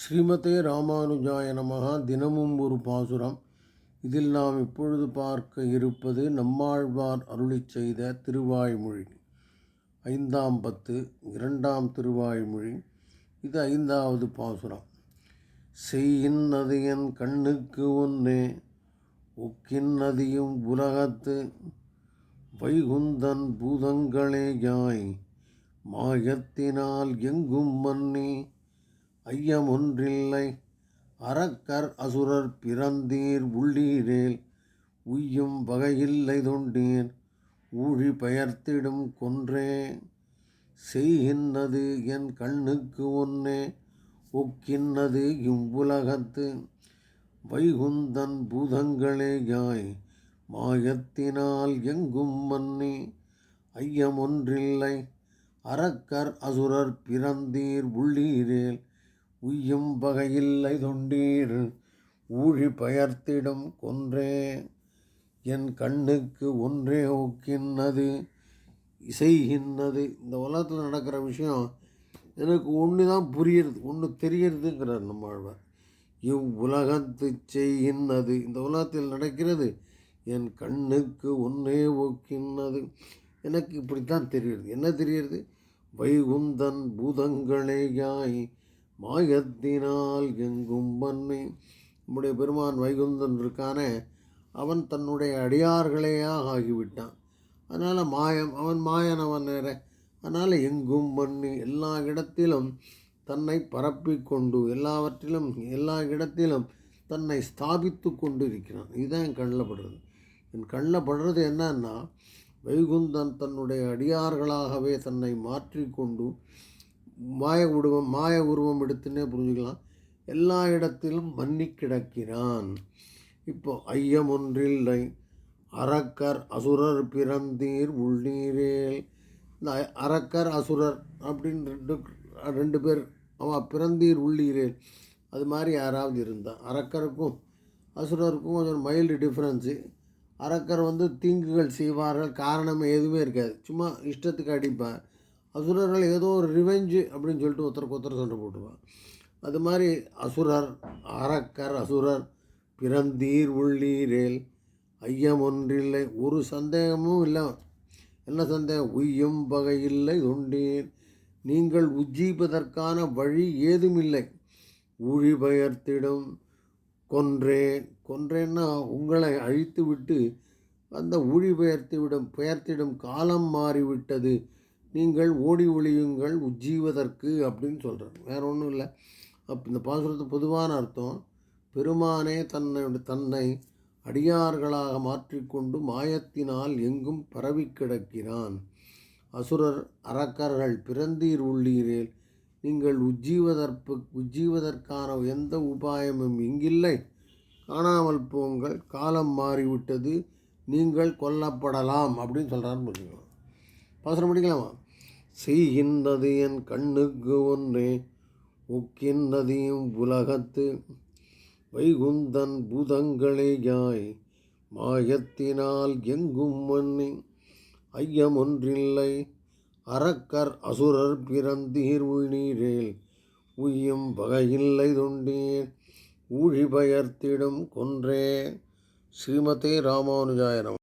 ஸ்ரீமதே ராமானுஜாய நமகா தினமும் ஒரு பாசுரம். இதில் நாம் இப்பொழுது பார்க்க இருப்பது நம்மாழ்வார் அருளிச் செய்த திருவாய்மொழி. ஐந்தாம் பத்து இரண்டாம் திருவாய்மொழி. இது ஐந்தாவது பாசுரம். செய்யின்னது என் கண்ணுக்கு ஒன்னே ஒக்கின்னதியும் உலகத்து. வைகுந்தன் பூதங்களே யாய் மாயத்தினால் எங்கும் மன்னி ஐயமொன்றில்லை. அரக்கர் அசுரர் பிறந்தீர் உள்ளீரேல் உய்யும் வகையில்லை தொண்டீர் ஊழி பெயர்த்திடும் கொன்றே. செய்கின்றது என் கண்ணுக்கு ஒன்னே ஒக்கின்னது இவ்வுலகத்து. வைகுந்தன் பூதங்களே யாய் மாயத்தினால் எங்கும் மன்னி. ஐயமொன்றில்லை. அறக்கர் அசுரர் பிறந்தீர் உள்ளீரேல் உய்யும் வகையில்லை தொண்டீர் ஊழி பயர்த்திடும் கொன்றே. என் கண்ணுக்கு ஒன்றே ஒக்கின்னது இசைகின்னது இந்த உலகத்தில் நடக்கிற விஷயம் எனக்கு ஒன்று தான் புரியுறது ஒன்று தெரியறதுங்கிறார் நம்மாழ்வார் இவ் உலகத்து செய்கின்னது இந்த உலகத்தில் நடக்கிறது என் கண்ணுக்கு ஒன்றே ஒக்கின்னது எனக்கு இப்படித்தான் தெரியுது என்ன தெரியுது வைகுந்தன் பூதங்களே யாய் மாயத்தினால் எங்கும் பண்ணி நம்முடைய பெருமான் வைகுந்தன் இருக்கானே அவன் தன்னுடைய அடியார்களேயாக ஆகிவிட்டான். அதனால் மாயம் அவன் மாயன் அவன் நேர அதனால் எங்கும் பண்ணி எல்லா இடத்திலும் தன்னை பரப்பி கொண்டு எல்லாவற்றிலும் எல்லா இடத்திலும் தன்னை ஸ்தாபித்து கொண்டு இருக்கிறான் இதுதான் என் கண்ணில் படுறது. என் கண்ணில் படுறது என்னன்னா வைகுந்தன் தன்னுடைய அடியார்களாகவே தன்னை மாற்றிக்கொண்டு மாய உருவம் மாய உருவம் எடுத்துன்னே புரிஞ்சுக்கலாம். எல்லா இடத்திலும் மன்னி கிடக்கிறான். இப்போ ஐயம் ஒன்றில்லை. அரக்கர் அசுரர் பிறந்தீர் உள்நீரேல். இந்த அரக்கர் அசுரர் அப்படின்னு ரெண்டு ரெண்டு பேர் அவன் பிறந்தீர் உள்ளீரேல் அது மாதிரி யாராவது இருந்தான் அரக்கருக்கும் அசுரருக்கும் கொஞ்சம் மைல்டு டிஃப்ரென்ஸு. அரக்கர் வந்து தீங்குகள் செய்வார்கள் காரணம் எதுவுமே இருக்காது. சும்மா இஷ்டத்துக்கு அடிப்பார் அசுரர்கள் ஏதோ ஒரு ரிவெஞ்சு அப்படின்னு சொல்லிட்டு ஒருத்தருக்கு ஒருத்தர் சண்டை போட்டுருவான் அது மாதிரி அசுரர் அரக்கர் அசுரர் பிறந்தீர் உள்ளீரேல் ஐயம் ஒன்றில்லை ஒரு சந்தேகமும் இல்லை என்ன சந்தேகம்? உய்யும் பகையில்லை உண்டீர் நீங்கள் உஜ்ஜீப்பதற்கான வழி ஏதுமில்லை. ஊழி பெயர்த்திடும் கொன்றேன். கொன்றேன்னா உங்களை அழித்து விட்டு அந்த ஊழி பெயர்த்து விடும் பெயர்த்திடும் காலம் மாறிவிட்டது. நீங்கள் ஓடி ஒளியுங்கள் உஜ்ஜீவதற்கு அப்படின்னு சொல்கிறார் வேற ஒன்றும் இல்லை. அப் இந்த பாசுரத்து பொதுவான அர்த்தம் பெருமானே தன்னை தன்னை அடியார்களாக மாற்றிக்கொண்டு மாயத்தினால் எங்கும் பரவி கிடக்கிறான். அசுரர் அரக்கர்கள் பிறந்தீர் உள்ளீரேல் நீங்கள் உஜ்ஜீவதற்கு உஜ்ஜீவதற்கான எந்த உபாயமும் இங்கில்லை. காணாமல் போங்கள் காலம் மாறிவிட்டது நீங்கள் கொல்லப்படலாம் அப்படின்னு சொல்கிறான்னு புரிஞ்சுக்கலாம் பாசனம் முடிக்கலாமா செய்கின்றது என் கண்ணுக்கு ஒன்றே ஒக்கின்றதையும் உலகத்து வைகுந்தன் பூதங்களே யாய் மாயத்தினால் எங்கும் மன்னி ஐயம் ஒன்றில்லை அறக்கர் அசுரர் பிறந்தீர் உள்நீரேல் உய்யும் வகையில்லை தொண்டீர் ஊழி பயர்த்திடும் கொன்றே. ஸ்ரீமதே ராமானுஜாயனம்.